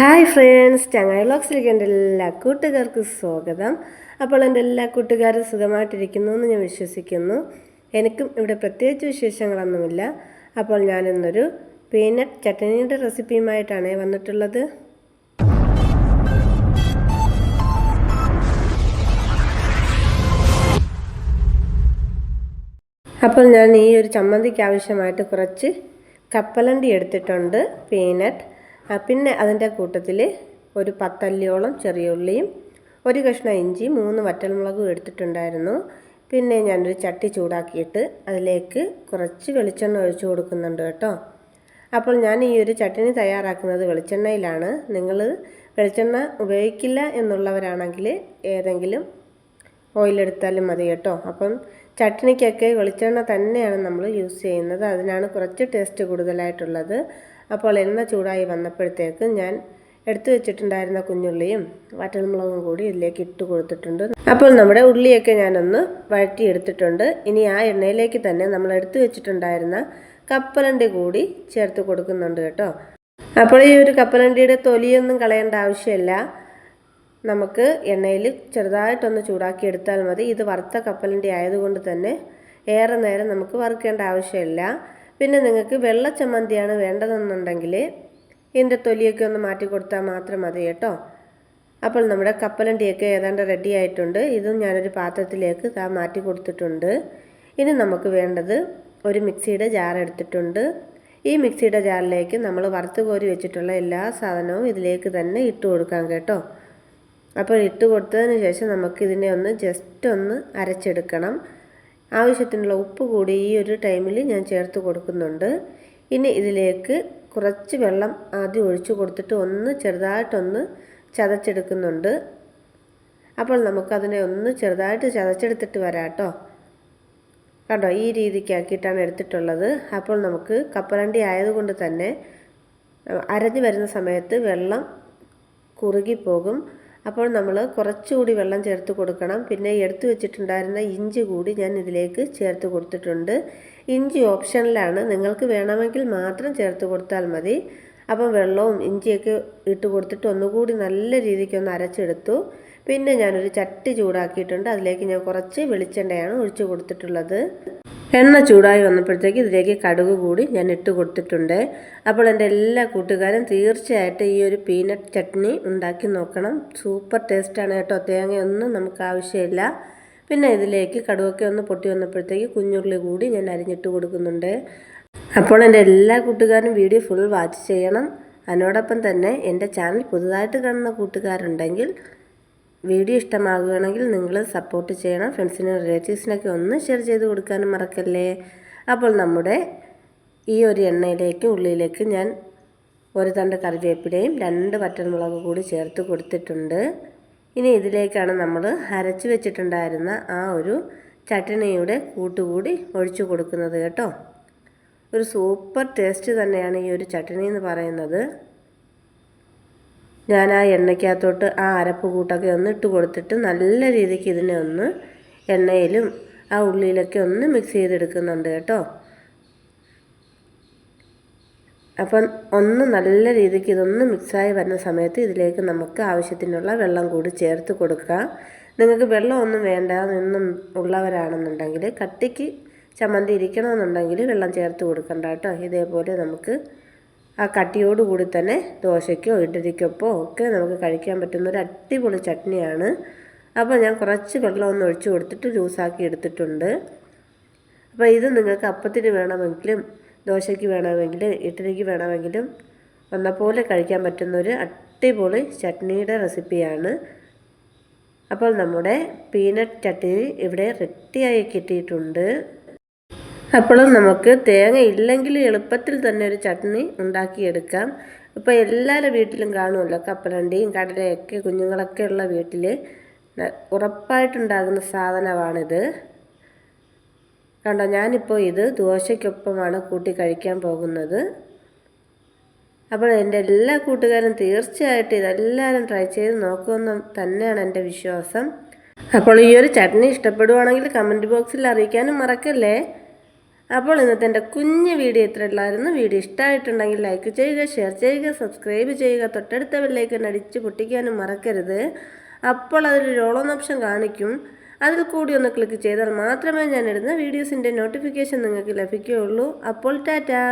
Hi friends ചങ്ങായി വ്ളോഗ്സിലേക്ക് എന്റെ എല്ലാ കൂട്ടുകാർക്കും സ്വാഗതം. അപ്പോൾ എന്റെ എല്ലാ കൂട്ടുകാരും സുഖമായിട്ടിരിക്കുന്നു എന്ന് ഞാൻ വിശ്വസിക്കുന്നു. എനിക്കും ഇവിടെ പ്രത്യേകിച്ച് വിശേഷങ്ങളൊന്നുമില്ല. അപ്പോൾ ഞാനിന്നൊരു പീനട്ട് ചട്ടനിയുടെ റെസിപ്പിയുമായിട്ടാണ് വന്നിട്ടുള്ളത്. അപ്പോൾ ഞാൻ ഈ ഒരു ചമ്മന്തിക്ക് ആവശ്യമായിട്ട് കുറച്ച് കപ്പലണ്ടി എടുത്തിട്ടുണ്ട് പീനട്ട്. പിന്നെ അതിന്റെ കൂട്ടത്തിൽ ഒരു പത്തല്ലിയോളം ചെറിയ ഉള്ളിയും ഒരു കഷ്ണം ഇഞ്ചി മൂന്ന് വറ്റൽമുളകും എടുത്തിട്ടുണ്ടായിരുന്നു. പിന്നെ ഞാനൊരു ചട്ടി ചൂടാക്കിയിട്ട് അതിലേക്ക് കുറച്ച് വെളിച്ചെണ്ണ ഒഴിച്ചു കൊടുക്കുന്നുണ്ട് കേട്ടോ. അപ്പോൾ ഞാൻ ഈ ഒരു ചട്ടിനി തയ്യാറാക്കുന്നത് വെളിച്ചെണ്ണയിലാണ്. നിങ്ങൾ വെളിച്ചെണ്ണ ഉപയോഗിക്കില്ല എന്നുള്ളവരാണെങ്കിൽ ഏതെങ്കിലും ഓയിലെടുത്താലും മതി കേട്ടോ. അപ്പം ചട്ടിനിക്കൊക്കെ വെളിച്ചെണ്ണ തന്നെയാണ് നമ്മൾ യൂസ് ചെയ്യുന്നത്. അതിനാണ് കുറച്ച് ടേസ്റ്റ് കൂടുതലായിട്ടുള്ളത്. അപ്പോൾ എണ്ണ ചൂടായി വന്നപ്പോഴത്തേക്ക് ഞാൻ എടുത്തു വെച്ചിട്ടുണ്ടായിരുന്ന കുഞ്ഞുള്ളിയും വറ്റൽമുളകും കൂടി ഇതിലേക്ക് ഇട്ട് കൊടുത്തിട്ടുണ്ട്. അപ്പോൾ നമ്മുടെ ഉള്ളിയൊക്കെ ഞാനൊന്ന് വഴറ്റി എടുത്തിട്ടുണ്ട് ഇനി ആ എണ്ണയിലേക്ക് തന്നെ നമ്മൾ എടുത്തു വെച്ചിട്ടുണ്ടായിരുന്ന കപ്പലണ്ടി കൂടി ചേർത്ത് കൊടുക്കുന്നുണ്ട് കേട്ടോ. അപ്പോൾ ഈ ഒരു കപ്പലണ്ടിയുടെ തൊലിയൊന്നും കളയേണ്ട ആവശ്യമില്ല. നമുക്ക് എണ്ണയിൽ ചെറുതായിട്ടൊന്ന് ചൂടാക്കി എടുത്താൽ മതി. ഇത് വറുത്ത കപ്പലണ്ടി ആയതുകൊണ്ട് തന്നെ ഏറെ നേരം നമുക്ക് വറുക്കേണ്ട ആവശ്യമില്ല. പിന്നെ നിങ്ങൾക്ക് വെള്ള ചമ്മന്തിയാണ് വേണ്ടതെന്നുണ്ടെങ്കിൽ ഇതിന്റെ തൊലിയൊക്കെ ഒന്ന് മാറ്റി കൊടുത്താൽ മാത്രം മതി കേട്ടോ. അപ്പോൾ നമ്മുടെ കപ്പലണ്ടിയൊക്കെ ഏതാണ്ട് റെഡി ആയിട്ടുണ്ട്. ഇതും ഞാനൊരു പാത്രത്തിലേക്ക് താ മാറ്റി കൊടുത്തിട്ടുണ്ട്. ഇനി നമുക്ക് വേണ്ടത് ഒരു മിക്സിയുടെ ജാർ എടുത്തിട്ടുണ്ട്. ഈ മിക്സിയുടെ ജാറിലേക്ക് നമ്മൾ വറുത്ത് കോരി വെച്ചിട്ടുള്ള എല്ലാ സാധനവും ഇതിലേക്ക് തന്നെ ഇട്ട് കൊടുക്കാം കേട്ടോ. അപ്പോൾ ഇട്ട് കൊടുത്തതിന് ശേഷം നമുക്ക് ഇതിനെ ഒന്ന് ജസ്റ്റ് ഒന്ന് അരച്ചെടുക്കണം. ആവശ്യത്തിനുള്ള ഉപ്പ് കൂടി ഈ ഒരു ടൈമിൽ ഞാൻ ചേർത്ത് കൊടുക്കുന്നുണ്ട്. ഇനി ഇതിലേക്ക് കുറച്ച് വെള്ളം ആദ്യം ഒഴിച്ചു കൊടുത്തിട്ട് ഒന്ന് ചെറുതായിട്ടൊന്ന് ചതച്ചെടുക്കുന്നുണ്ട്. അപ്പോൾ നമുക്കതിനെ ഒന്ന് ചെറുതായിട്ട് ചതച്ചെടുത്തിട്ട് വരാം കേട്ടോ. കണ്ടോ ഈ രീതിക്കാക്കിയിട്ടാണ് എടുത്തിട്ടുള്ളത്. അപ്പോൾ നമുക്ക് കപ്പലണ്ടി ആയതുകൊണ്ട് തന്നെ അരഞ്ഞു വരുന്ന സമയത്ത് വെള്ളം കുറുകിപ്പോകും അപ്പോൾ നമ്മൾ കുറച്ചുകൂടി വെള്ളം ചേർത്ത് കൊടുക്കണം. പിന്നെ എടുത്തു വെച്ചിട്ടുണ്ടായിരുന്ന ഇഞ്ചി കൂടി ഞാൻ ഇതിലേക്ക് ചേർത്ത് കൊടുത്തിട്ടുണ്ട്. ഇഞ്ചി ഓപ്ഷനിലാണ്. നിങ്ങൾക്ക് വേണമെങ്കിൽ മാത്രം ചേർത്ത് കൊടുത്താൽ മതി. അപ്പം വെള്ളവും ഇഞ്ചിയൊക്കെ ഇട്ട് കൊടുത്തിട്ട് ഒന്നുകൂടി നല്ല രീതിക്ക് ഒന്ന് അരച്ചെടുത്തു. പിന്നെ ഞാനൊരു ചട്ടി ചൂടാക്കിയിട്ടുണ്ട്. അതിലേക്ക് ഞാൻ കുറച്ച് വെളിച്ചെണ്ണയാണ് ഒഴിച്ചു കൊടുത്തിട്ടുള്ളത്. എണ്ണ ചൂടായി വന്നപ്പോഴത്തേക്ക് ഇതിലേക്ക് കടുക് കൂടി ഞാൻ ഇട്ട് കൊടുത്തിട്ടുണ്ട്. അപ്പോൾ എന്റെ എല്ലാ കൂട്ടുകാരും തീർച്ചയായിട്ടും ഈ ഒരു പീനട്ട് ചട്നി ഉണ്ടാക്കി നോക്കണം. സൂപ്പർ ടേസ്റ്റാണ് കേട്ടോ. തേങ്ങയൊന്നും നമുക്ക് ആവശ്യമില്ല. പിന്നെ ഇതിലേക്ക് കടുവൊക്കെ ഒന്ന് പൊട്ടി വന്നപ്പോഴത്തേക്ക് കുഞ്ഞുള്ളി കൂടി ഞാൻ അരിഞ്ഞിട്ട് കൊടുക്കുന്നുണ്ട്. അപ്പോൾ എന്റെ എല്ലാ കൂട്ടുകാരും വീഡിയോ ഫുൾ വാച്ച് ചെയ്യണം. അതിനോടൊപ്പം തന്നെ എന്റെ ചാനൽ പുതുതായിട്ട് കാണുന്ന കൂട്ടുകാരുണ്ടെങ്കിൽ വീഡിയോ ഇഷ്ടമാകുകയാണെങ്കിൽ നിങ്ങൾ സപ്പോർട്ട് ചെയ്യണം. ഫ്രണ്ട്സിനും റിലേറ്റീവ്സിനൊക്കെ ഒന്ന് ഷെയർ ചെയ്ത് കൊടുക്കാനും മറക്കല്ലേ? അപ്പോൾ നമ്മുടെ ഈ ഒരു എണ്ണയിലേക്ക് ഉള്ളിയിലേക്ക് ഞാൻ ഒരു തണ്ട് കറിവേപ്പിലയും രണ്ട് വറ്റൽമുളക് കൂടി ചേർത്ത് കൊടുത്തിട്ടുണ്ട്. ഇനി ഇതിലേക്കാണ് നമ്മൾ അരച്ച് വെച്ചിട്ടുണ്ടായിരുന്ന ആ ഒരു ചട്ടണിയുടെ കൂട്ടുകൂടി ഒഴിച്ചു കൊടുക്കുന്നത് കേട്ടോ. ഒരു സൂപ്പർ ടേസ്റ്റ് തന്നെയാണ് ഈ ഒരു ചട്ടണി എന്ന് പറയുന്നത്. ഞാൻ ആ എണ്ണയ്ക്കകത്തോട്ട് ആ അരപ്പ് കൂട്ടൊക്കെ ഒന്ന് ഇട്ട് കൊടുത്തിട്ട് നല്ല രീതിക്ക് ഇതിനെ ഒന്ന് എണ്ണയിലും ആ ഉള്ളിയിലൊക്കെ ഒന്ന് മിക്സ് ചെയ്തെടുക്കുന്നുണ്ട് കേട്ടോ. അപ്പം ഒന്ന് നല്ല രീതിക്ക് ഇതൊന്ന് മിക്സായി വരുന്ന സമയത്ത് ഇതിലേക്ക് നമുക്ക് ആവശ്യത്തിനുള്ള വെള്ളം കൂടി ചേർത്ത് കൊടുക്കുക നിങ്ങൾക്ക് വെള്ളമൊന്നും വേണ്ട എന്നും ഉള്ളവരാണെന്നുണ്ടെങ്കിൽ കട്ടിക്ക് ചമ്മന്തി ഇരിക്കണമെന്നുണ്ടെങ്കിൽ വെള്ളം ചേർത്ത് കൊടുക്കണ്ട കേട്ടോ. ഇതേപോലെ നമുക്ക് ആ കട്ടിയോടുകൂടി തന്നെ ദോശയ്ക്കോ ഇഡലിക്കൊപ്പോ ഒക്കെ നമുക്ക് കഴിക്കാൻ പറ്റുന്ന ഒരു അടിപൊളി ചട്നിയാണ്. അപ്പോൾ ഞാൻ കുറച്ച് വെള്ളം ഒന്ന് ഒഴിച്ചു കൊടുത്തിട്ട് ജ്യൂസാക്കി എടുത്തിട്ടുണ്ട്. അപ്പോൾ ഇത് നിങ്ങൾക്ക് അപ്പത്തിന് വേണമെങ്കിലും ദോശയ്ക്ക് വേണമെങ്കിലും ഇഡലിക്ക് വേണമെങ്കിലും വന്നപോലെ കഴിക്കാൻ പറ്റുന്ന ഒരു അടിപൊളി ചട്നിയുടെ റെസിപ്പിയാണ്. അപ്പോൾ നമ്മുടെ പീനട്ട് ചട്നി ഇവിടെ റെഡിയായി കിട്ടിയിട്ടുണ്ട്. അപ്പോഴും നമുക്ക് തേങ്ങ ഇല്ലെങ്കിൽ എളുപ്പത്തിൽ തന്നെ ഒരു ചട്നി ഉണ്ടാക്കിയെടുക്കാം. ഇപ്പോൾ എല്ലാവരുടെ വീട്ടിലും കാണുമല്ലോ കപ്പലണ്ടിയും കടലയൊക്കെ കുഞ്ഞുങ്ങളൊക്കെ ഉള്ള വീട്ടിൽ. ഉറപ്പായിട്ടുണ്ടാകുന്ന സാധനമാണിത്. കണ്ടോ ഞാനിപ്പോൾ ഇത് ദോശയ്ക്കൊപ്പമാണ് കൂട്ടി കഴിക്കാൻ പോകുന്നത്. അപ്പോൾ എന്റെ എല്ലാ കൂട്ടുകാരും തീർച്ചയായിട്ടും ഇതെല്ലാവരും ട്രൈ ചെയ്ത് നോക്കുമെന്ന് തന്നെയാണ് എന്റെ വിശ്വാസം. അപ്പോൾ ഈ ഒരു ചട്നി ഇഷ്ടപ്പെടുവാണെങ്കിൽ കമന്റ് ബോക്സിൽ അറിയിക്കാനും മറക്കല്ലേ? അപ്പോൾ ഇന്നത്തെ എന്റെ കുഞ്ഞ് വീഡിയോ ഇത്ര ഉള്ളായിരുന്നു. വീഡിയോ ഇഷ്ടമായിട്ടുണ്ടെങ്കിൽ ലൈക്ക് ചെയ്യുക ഷെയർ ചെയ്യുക സബ്സ്ക്രൈബ് ചെയ്യുക. തൊട്ടടുത്ത ബെല്ലേക്ക് അടിച്ച് പൊട്ടിക്കാനും മറക്കരുത്. അപ്പോൾ അതൊരു രോളോന്ന് ഓപ്ഷൻ കാണിക്കും. അതിൽ കൂടി ഒന്ന് ക്ലിക്ക് ചെയ്താൽ മാത്രമേ ഞാൻ ഇടുന്ന വീഡിയോസിന്റെ നോട്ടിഫിക്കേഷൻ നിങ്ങൾക്ക് ലഭിക്കുകയുള്ളൂ. അപ്പോൾ ടാറ്റാ!